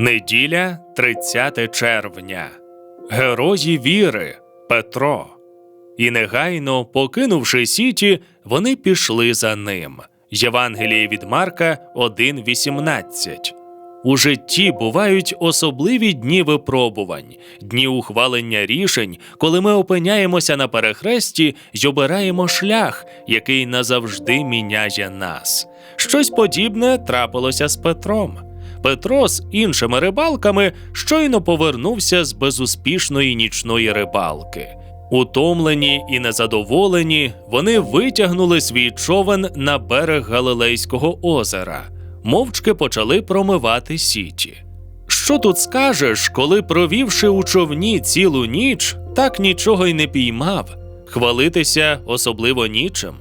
Неділя 30 червня. Герої віри Петро. І негайно, покинувши сіті, вони пішли за ним. Євангеліє від Марка 1.18. У житті бувають особливі дні випробувань, дні ухвалення рішень, коли ми опиняємося на перехресті й обираємо шлях, який назавжди міняє нас. Щось подібне трапилося з Петром. Петро з іншими рибалками щойно повернувся з безуспішної нічної рибалки. Утомлені і незадоволені, вони витягнули свій човен на берег Галилейського озера, мовчки почали промивати сіті. Що тут скажеш, коли, провівши у човні цілу ніч, так нічого й не піймав, хвалитися особливо нічим.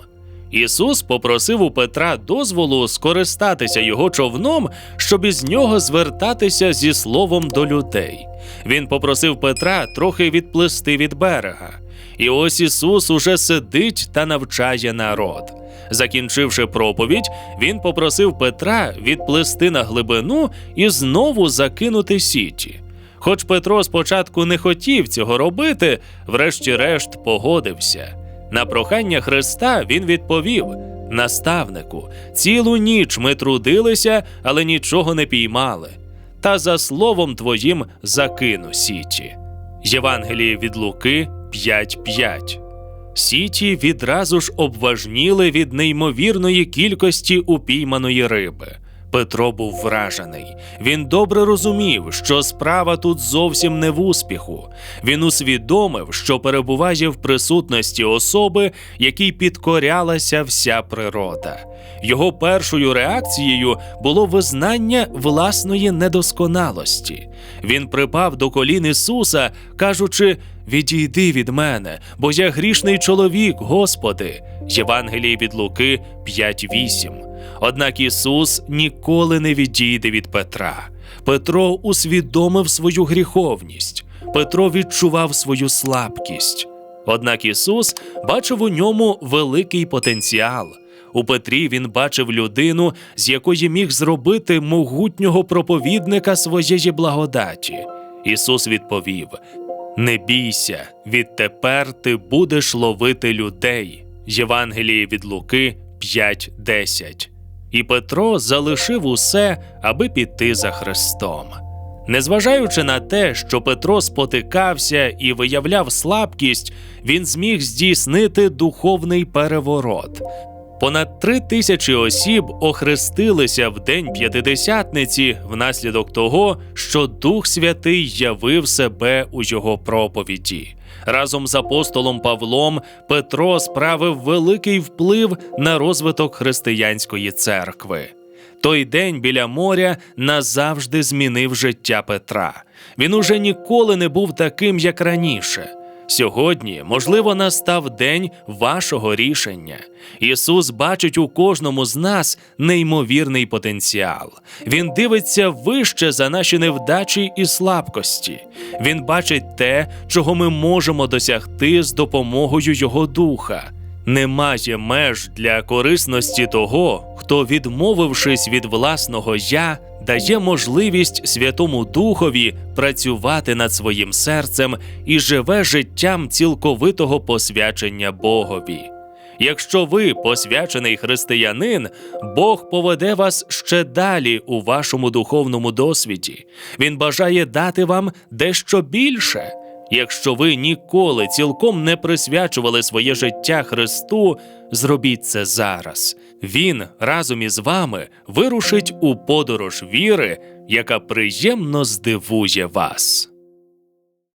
Ісус попросив у Петра дозволу скористатися його човном, щоб із нього звертатися зі словом до людей. Він попросив Петра трохи відплисти від берега. І ось Ісус уже сидить та навчає народ. Закінчивши проповідь, він попросив Петра відплисти на глибину і знову закинути сіті. Хоч Петро спочатку не хотів цього робити, врешті-решт погодився. На прохання Христа він відповів: Наставнику, цілу ніч ми трудилися, але нічого не піймали. Та за словом твоїм закину сіті. Євангеліє від Луки 5.5. Сіті відразу ж обважніли від неймовірної кількості упійманої риби. Петро був вражений. Він добре розумів, що справа тут зовсім не в успіху. Він усвідомив, що перебуває в присутності особи, якій підкорялася вся природа. Його першою реакцією було визнання власної недосконалості. Він припав до колін Ісуса, кажучи: Відійди від мене, бо я грішний чоловік, Господи. Євангеліє від Луки 5.8. Однак Ісус ніколи не відійде від Петра. Петро усвідомив свою гріховність. Петро відчував свою слабкість. Однак Ісус бачив у ньому великий потенціал. У Петрі він бачив людину, з якої міг зробити могутнього проповідника своєї благодаті. Ісус відповів: Не бійся, відтепер ти будеш ловити людей. Євангеліє від Луки 5.10. І Петро залишив усе, аби піти за Христом. Незважаючи на те, що Петро спотикався і виявляв слабкість, він зміг здійснити духовний переворот. Понад три тисячі осіб охрестилися в день п'ятидесятниці внаслідок того, що Дух Святий явив себе у його проповіді. Разом з апостолом Павлом Петро справив великий вплив на розвиток християнської церкви. Той день біля моря назавжди змінив життя Петра. Він уже ніколи не був таким, як раніше. Сьогодні, можливо, настав день вашого рішення. Ісус бачить у кожному з нас неймовірний потенціал. Він дивиться вище за наші невдачі і слабкості. Він бачить те, чого ми можемо досягти з допомогою Його Духа. Немає меж для корисності того, хто, відмовившись від власного я, дає можливість Святому Духові працювати над своїм серцем і живе життям цілковитого посвячення Богові. Якщо ви посвячений християнин, Бог поведе вас ще далі у вашому духовному досвіді. Він бажає дати вам дещо більше. Якщо ви ніколи цілком не присвячували своє життя Христу, зробіть це зараз. Він разом із вами вирушить у подорож віри, яка приємно здивує вас.